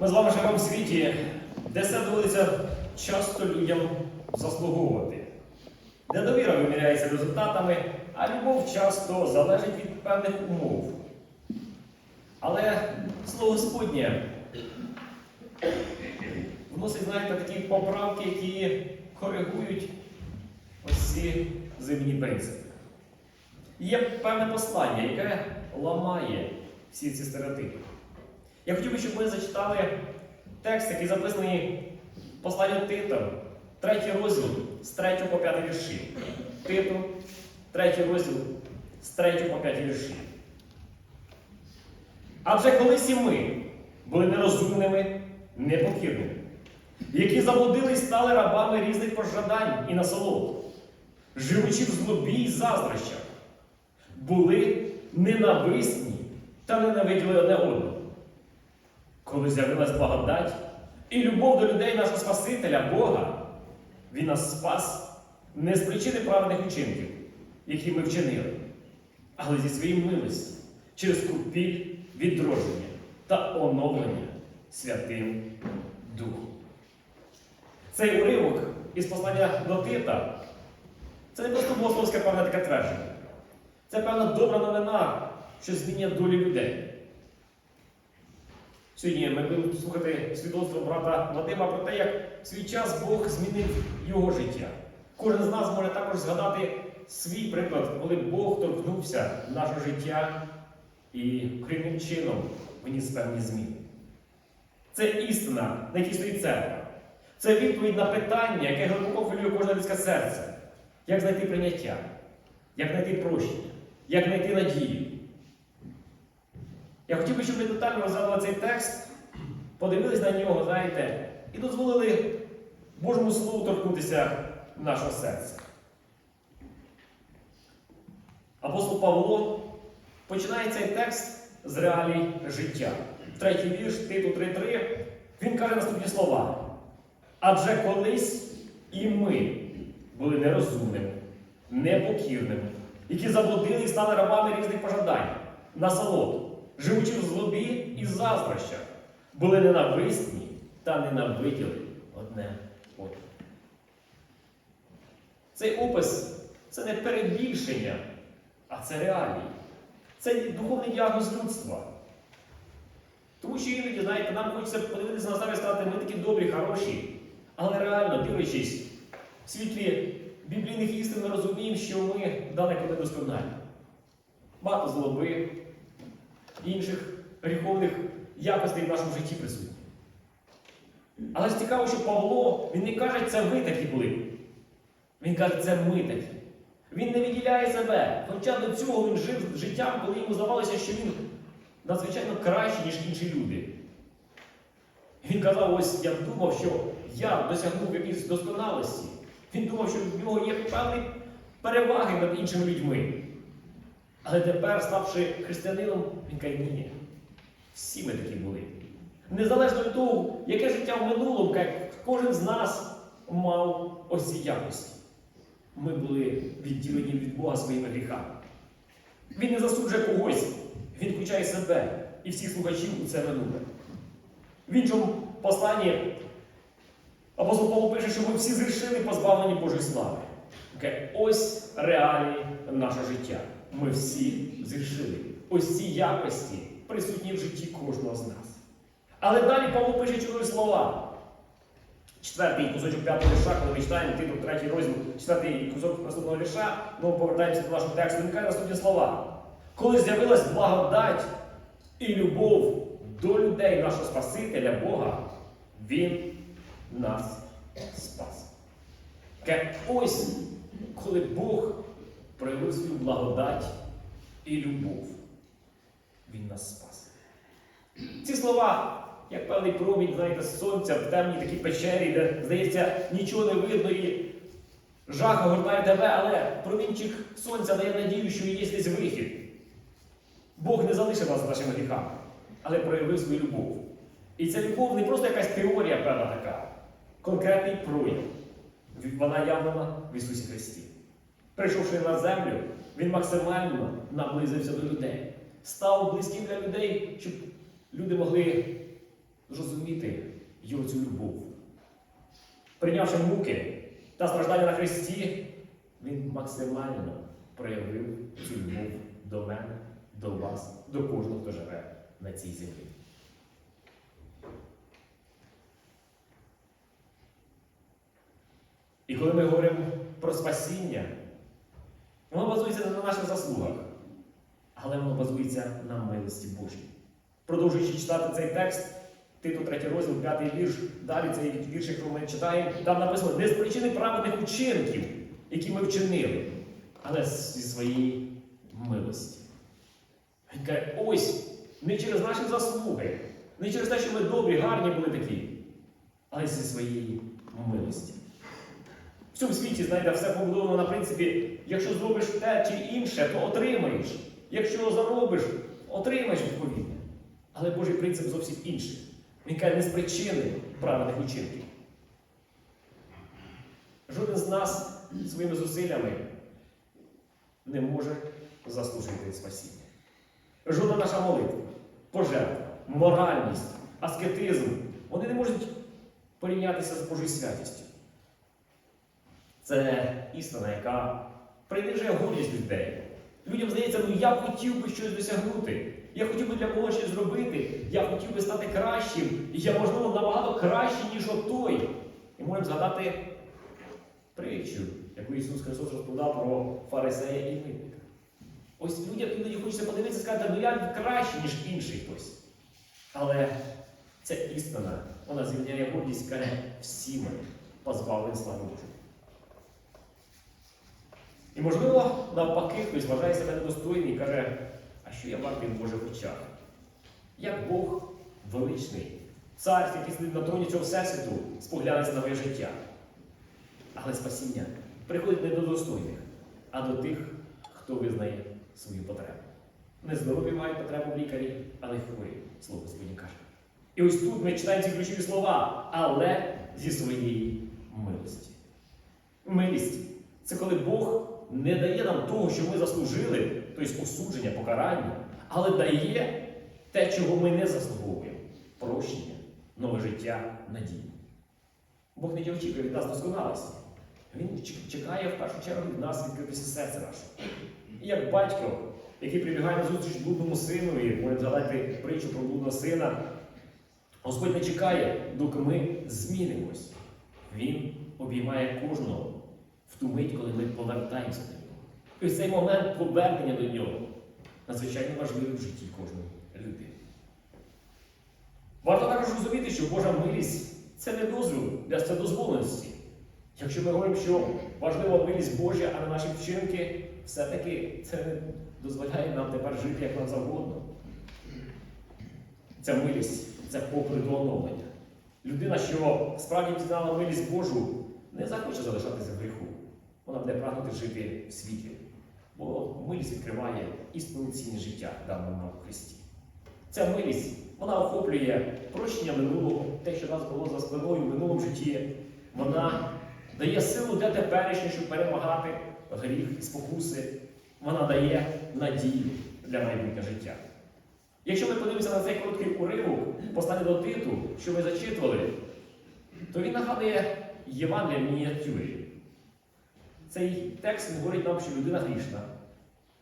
Ми з вами живемо в світі, де все доводиться часто людям заслуговувати, де довіра виміряється результатами, а любов часто залежить від певних умов. Але слово Господнє вносить, знаєте, такі поправки, які коригують ось ці земні принципи. Є певне послання, яке ламає всі ці стереотипи. Я хотів би, щоб ми зачитали текст, який записаний в посланню Тита, третій розділ з 3 по 5 вірші. Титу, третій розділ з 3 по 5 вірші. Адже колись і ми були нерозумними, непокірними, які заблудились стали рабами різних пожадань і насолод, живучи в злобі й заздрощах, були ненависні та ненавиділи одне одного. Коли з'явилась благодать і любов до людей нашого Спасителя, Бога, Він нас спас не з причини праведних учинків, які ми вчинили, але зі своєї милості, через купіль відродження та оновлення Святим Духом. Цей уривок із послання до Тита це не просто богословське певне таке твердження. Це певна добра новина, що змінює долі людей. Сьогодні ми будемо слухати свідоцтво брата Вадима про те, як в свій час Бог змінив його життя. Кожен з нас може також згадати свій приклад, коли Бог торкнувся нашого життя і корінним чином вніс певні зміни. Це істина, на якій стоїть церква. Це відповідь на питання, яке глибоко хвилює кожне людське серце. Як знайти прийняття, як знайти прощення, як знайти надію. Я хотів би, щоб ми детально розглянули цей текст, подивились на нього, знаєте, і дозволили Божому Слову торкнутися нашого серця. Апостол Павло починає цей текст з реалій життя. Третій вірш, Титу 3.3, він каже наступні слова. Адже колись і ми були нерозумними, непокірними, які заблудили і стали рабами різних пожадань, насолод, живучи в злобі і заздрощах, були ненависні та ненавиділи одне одного. Цей опис це не перебільшення, а це реалії. Це духовний діагноз людства. Тому що іноді, знаєте, нам хочеться подивитися на себе і сказати, ми такі добрі, хороші. Але реально, дивлячись, в світлі біблійних істин, ми розуміємо, що ми далеко не досконалі. Багато злоби, інших гріховних якостей в нашому житті присутні. Але ж цікаво, що Павло, він не каже, це ви такі були. Він каже, це ми такі. Він не виділяє себе. Хоча до цього він жив життям, коли йому здавалося, що він надзвичайно кращий, ніж інші люди. Він казав, ось я думав, що я досягнув якоїсь досконалості. Він думав, що в нього є певні переваги над іншими людьми. Але тепер, ставши християнином, він каже, ні. Всі ми такі були. Незалежно від того, яке життя в минулому, кожен з нас мав ось ці якості. Ми були відділені від Бога своїми гріхами. Він не засуджує когось, він включає себе і всіх слухачів у це минуле. В іншому посланні апостол Павло пише, що ми всі зрішили позбавлені Божої слави. Ось реалії нашого життя. Ми всі зрішили. Ось ці якості присутні в житті кожного з нас. Але далі Павло пише чудові слова. Четвертий кусочок п'ятого вірша, коли ми читаємо титул третій розділ, четвертий кусок наступного вірша, ми повертаємося до нашого тексту, він каже наступні слова. Коли з'явилась благодать і любов до людей нашого Спасителя Бога, Він нас спас. Ось коли Бог проявив свою благодать і любов, Він нас спас. Ці слова як певний промінь, знаєте, сонця в темній такій печері, де, здається, нічого не видно і жах огортає тебе, але промінчик сонця дає надію, що є десь вихід. Бог не залишив нас нашими гріхами, але проявив свою любов. І ця любов не просто якась теорія певна така, конкретний прояв. Вона явлена в Ісусі Христі. Прийшовши на землю, Він максимально наблизився до людей, став близьким для людей, щоб люди могли зрозуміти його цю любов. Прийнявши муки та страждання на Христі, Він максимально проявив цю любов до мене, до вас, до кожного, хто живе на цій землі. І коли ми говоримо про спасіння, воно базується не на наших заслугах, але воно базується на милості Божій. Продовжуючи читати цей текст, Титу 3 розділ, 5 вірш, далі цей вірш, який ми читаємо, там написано не з причини праведних учинків, які ми вчинили, але зі своєї милості. Він каже, ось не через наші заслуги, не через те, що ми добрі, гарні були такі, але зі своєї милості. В цьому світі, знаєте, все побудовано на принципі, якщо зробиш те чи інше, то отримаєш. Якщо заробиш, отримаєш відповідно. Але Божий принцип зовсім інший. Він каже, не з причини правильних учинків. Жоден з нас своїми зусиллями не може заслужити спасіння. Жодна наша молитва, пожертва, моральність, аскетизм, вони не можуть порівнятися з Божою святістю. Це істина, яка принижує гордість людей. Людям здається, ну я хотів би щось досягнути. Я хотів би для Бога щось зробити, я хотів би стати кращим, і я, можливо, набагато кращий, ніж отой. І можемо згадати притчу, яку Ісус Христос розповідав про фарисея і митника. Ось людям іноді хочеться подивитися і сказати, ну я кращий, ніж інший хтось. Але ця істина, вона звільняє гордість, каже, всі ми позбавлені Божої. І, можливо, навпаки, хтось вважає себе недостойний і каже, а що я вартий в Божих очах? Як Бог величний, цар, який сидить на троні цього всесвіту, споглядається на моє життя. Але спасіння приходить не до достойних, а до тих, хто визнає свою потребу. Нездорові мають потребу в лікарі, але хворі, слово Господні каже. І ось тут ми читаємо ці ключові слова, але зі своєї милості. Милість це коли Бог не дає нам того, що ми заслужили, тобто осудження, покарання, але дає те, чого ми не заслуговуємо прощення, нове життя, надію. Бог не очікує від нас досконалості. Він чекає в першу чергу від нас відкритися серце наше. І як батько, який прибігає на зустріч блудному синові, можемо згадати притчу про блудного сина, Господь не чекає, доки ми змінимось. Він обіймає кожного в ту мить, коли ми повертаємося до нього. І цей момент повернення до нього надзвичайно важливий в житті кожної людини. Варто також розуміти, що Божа милість це не дозвіл для вседозволеності. Якщо ми говоримо, що важлива милість Божа, а не наші вчинки, все-таки це не дозволяє нам тепер жити як нам завгодно. Ця милість це попри до оновлення. Людина, що справді пізнала милість Божу, не захоче залишатися в гріху. Вона буде прагнути жити в світлі. Бо милість відкриває істинну цінність життя, дане нам Христі. Ця милість вона охоплює прощення минулого, те, що нас було за спиною в минулому житті. Вона дає силу для теперішнього, щоб перемагати гріх і спокуси. Вона дає надію для майбутнього життя. Якщо ми подивимося на цей короткий уривок, послання до Титу, що ми зачитували, то він нагадує Євангелія мініатюрі. Цей текст говорить нам, що людина грішна.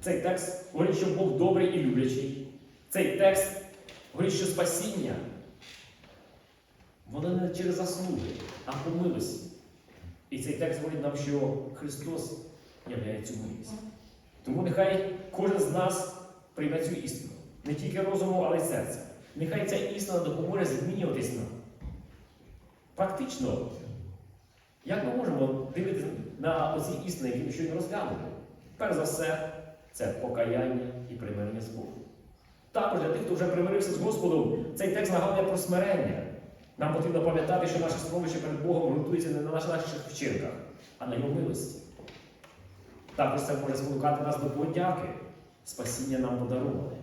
Цей текст говорить, що Бог добрий і люблячий. Цей текст говорить, що спасіння, воно не через заслуги, а по милості. І цей текст говорить нам, що Христос являє цю милість. Тому нехай кожен з нас прийме цю істину. Не тільки розуму, але й серця. Нехай ця істина допоможе змінюватись нам. Практично, як ми на оці істини, які ми щойно розглянули? Перш за все, це покаяння і примирення з Богом. Також для тих, хто вже примирився з Господом, цей текст нагадує про смирення. Нам потрібно пам'ятати, що наше сховище перед Богом ґрунтується не на наших вчинках, а на його милості. Також це може спонукати нас до подяки. Спасіння нам подароване,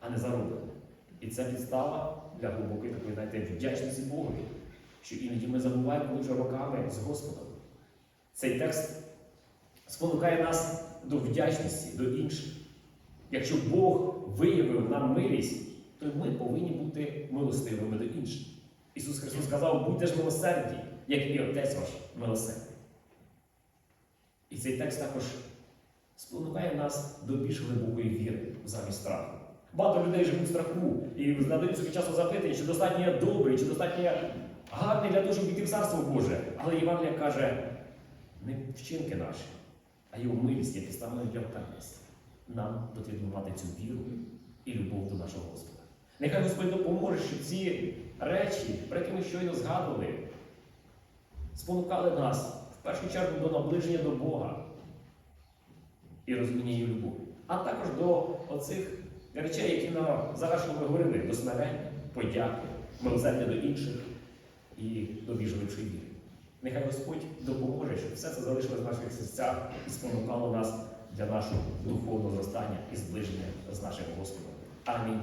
а не зароблене. І це підстава для глибокої такої, знаєте, вдячності Богові, що іноді ми забуваємо, коли вже роками з Господом. Цей текст спонукає нас до вдячності, до інших. Якщо Бог виявив нам милість, то ми повинні бути милостивими до інших. Ісус Христос сказав, будьте ж милосердні, як і Отець ваш милосердний. І цей текст також спонукає нас до більш глибокої віри замість страху. Багато людей живуть в страху і задають собі часу запитання, чи достатньо я добрий, чи достатньо я гарний для того, щоб піти в Царство Боже. Але Євангелія каже, не вчинки наші, а його милість є підставною для впевненості. Нам потрібно мати цю віру і любов до нашого Господа. Нехай Господь допоможе, щоб ці речі, про які ми щойно згадували, спонукали нас в першу чергу до наближення до Бога і розуміння її любові, а також до оцих речей, які на завершення ми говорили, до смирення, подяки, милосердя до інших і до віри. Нехай Господь допоможе, щоб все це залишилось в наших серцях і спонукало нас для нашого духовного зростання і зближення з нашим Господом. Амінь.